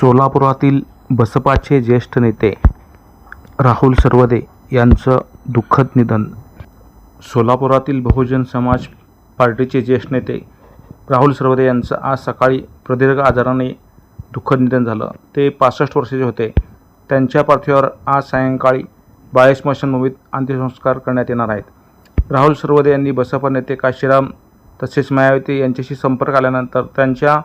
सोलापुरातील बसपाचे ज्येष्ठ नेते राहुल सर्वदे यांचं दुःखद निधन. सोलापुरातील बहुजन समाज पार्टीचे ज्येष्ठ नेते राहुल सर्वदे यांचं आज सकाळी प्रदीर्घ आजाराने दुःखद निधन झालं. ते पासष्ट वर्षाचे होते. त्यांच्या पार्थिवावर आज सायंकाळी बाळे स्मशानभूमीत अंत्यसंस्कार करण्यात येणार आहेत. राहुल सर्वदे यांनी बसपा नेते काशीराम तसेच मायावती यांच्याशी संपर्क आल्यानंतर त्यांच्या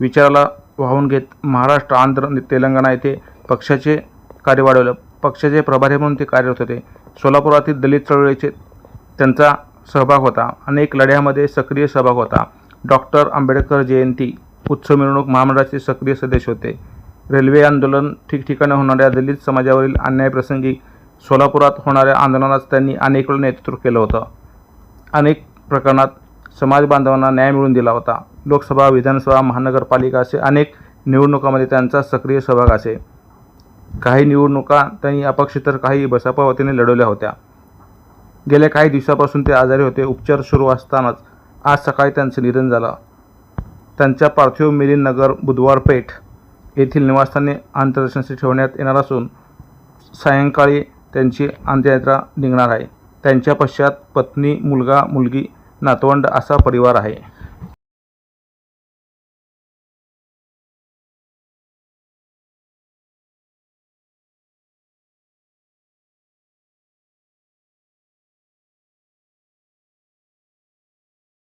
विचाराला वाहून घेत महाराष्ट्र आंध्र आणि तेलंगणा येथे पक्षाचे कार्य वाढवलं. पक्षाचे प्रभारी म्हणून ते कार्यरत होते. सोलापुरातील दलित चळवळीचे त्यांचा सहभाग होता. अनेक लढ्यामध्ये सक्रिय सहभाग होता. डॉक्टर आंबेडकर जयंती उत्सव मिरवणूक महामंडळाचे सक्रिय सदस्य होते. रेल्वे आंदोलन ठिकठिकाणी होणाऱ्या दलित समाजावरील अन्यायप्रसंगी सोलापुरात होणाऱ्या आंदोलनास त्यांनी अनेक वेळा नेतृत्व केलं होतं. अनेक प्रकरणात समाज बांधवांना न्याय मिळवून दिला होता. लोकसभा विधानसभा महानगरपालिका असे अनेक निवडणुकांमध्ये त्यांचा सक्रिय सहभाग असे. काही निवडणुका त्यांनी अपक्ष तर काही बसपा वतीने लढवल्या होत्या. गेल्या काही दिवसापासून ते आजारी होते. उपचार सुरू असतानाच आज सकाळी त्यांचं निधन झालं. त्यांच्या पार्थिव मिलिंद नगर बुधवार पेठ येथील निवासस्थानी अंत्यदर्शनासाठी ठेवण्यात येणार असून सायंकाळी त्यांची अंत्ययात्रा निघणार आहे. त्यांच्या पश्चात पत्नी मुलगा मुलगी नातवंड असा परिवार आहे.